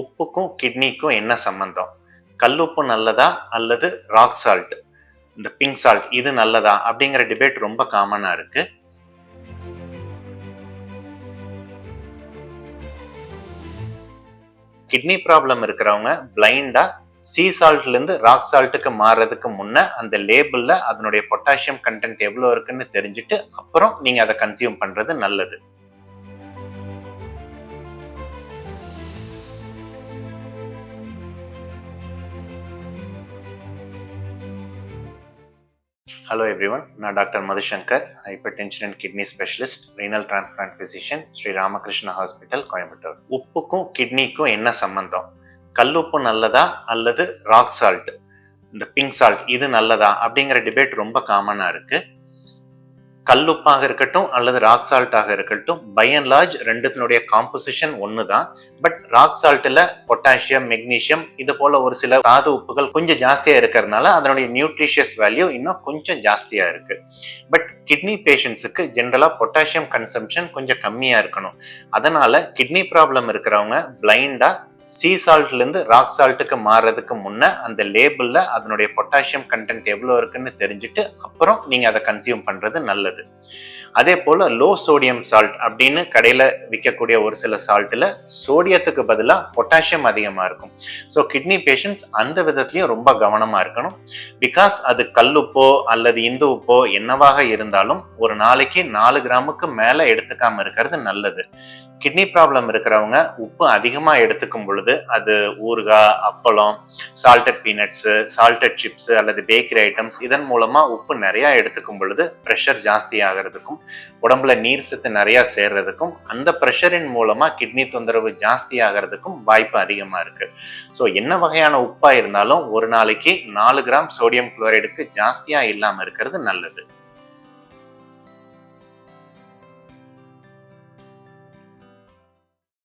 உப்புக்கும் கிட்னிக்கும் என்ன சம்பந்தம்? கல்லுப்பு நல்லதா அல்லது ராக் சால்ட் இந்த பிங்க் சால்ட் இது நல்லதா? அப்படிங்கிற டிபேட் ரொம்ப காமனாக இருக்கு. கிட்னி ப்ராப்ளம் இருக்கிறவங்க பிளைண்டா சீ சால்ட்லேருந்து ராக் சால்ட்டுக்கு மாறுறதுக்கு முன்னே அந்த லேபிளில் அதனுடைய பொட்டாசியம் கண்டென்ட் எவ்வளோ இருக்குன்னு தெரிஞ்சுட்டு அப்புறம் நீங்கள் அதை கன்சியூம் பண்ணுறது நல்லது. ஹலோ எவ்ரி ஒன் நான் doctor Madhushankar. Hypertension and kidney specialist renal transplant physician Sri Ramakrishna hospital Coimbatore. உப்புக்கும் கிட்னிக்கும் என்ன சம்பந்தம்? கல்லுப்பு நல்லதா அல்லது ராக் சால்ட் இந்த பிங்க் சால்ட் இது நல்லதா? அப்படிங்கிற டிபேட் ரொம்ப காமனாக இருக்குது கல்லுப்பாக இருக்கட்டும் அல்லது ராக் சால்ட்டாக இருக்கட்டும் பை அண்ட் லார்ஜ் ரெண்டுத்தினுடைய காம்போசிஷன் ஒன்று தான் பட் ராக் சால்ட்டில் பொட்டாசியம் மெக்னீஷியம் இது போல ஒரு சில தாது உப்புகள் கொஞ்சம் ஜாஸ்தியாக இருக்கிறதுனால அதனுடைய நியூட்ரிஷியஸ் வேல்யூ இன்னும் கொஞ்சம் ஜாஸ்தியாக இருக்கு. பட் கிட்னி பேஷண்ட்ஸுக்கு ஜென்ரலாக பொட்டாசியம் கன்சம்ஷன் கொஞ்சம் கம்மியாக இருக்கணும். அதனால கிட்னி ப்ராப்ளம் இருக்கிறவங்க பிளைண்டாக சீ சால்ட்லேருந்து ராக் சால்ட்டுக்கு மாறுறதுக்கு முன்னே அந்த லேபிளில் அதனுடைய பொட்டாசியம் கண்டென்ட் எவ்வளோ இருக்குன்னு தெரிஞ்சுட்டு அப்புறம் நீங்கள் அதை கன்சியூம் பண்ணுறது நல்லது. அதே போல் லோ சோடியம் சால்ட் அப்படின்னு கடையில் விற்கக்கூடிய ஒரு சில சால்ட்டில் சோடியத்துக்கு பதிலாக பொட்டாசியம் அதிகமாக இருக்கும். ஸோ கிட்னி பேஷண்ட்ஸ் அந்த விதத்துலையும் ரொம்ப கவனமாக இருக்கணும். பிகாஸ் அது கல்லுப்போ அல்லது இந்து உப்போ என்னவாக இருந்தாலும் ஒரு நாளைக்கு நாலு கிராமுக்கு மேலே எடுத்துக்காம இருக்கிறது நல்லது. கிட்னி ப்ராப்ளம் இருக்கிறவங்க உப்பு அதிகமாக எடுத்துக்கும் பொழுது அது ஊறுகாய் அப்பளம் சால்டட் பீனட்ஸு சால்டட் சிப்ஸு அல்லது பேக்கரி ஐட்டம்ஸ் இதன் மூலமாக உப்பு நிறையா எடுத்துக்கும் பொழுது ப்ரெஷர் ஜாஸ்தி ஆகிறதுக்கும் உடம்புல நீர் சத்து நிறையா சேர்றதுக்கும் அந்த ப்ரெஷரின் மூலமாக கிட்னி தொந்தரவு ஜாஸ்தி ஆகிறதுக்கும் வாய்ப்பு அதிகமாக இருக்கு. ஸோ என்ன வகையான உப்பாக இருந்தாலும் ஒரு நாளைக்கு நாலு கிராம் சோடியம் குளோரைடுக்கு ஜாஸ்தியாக இல்லாமல் இருக்கிறது நல்லது.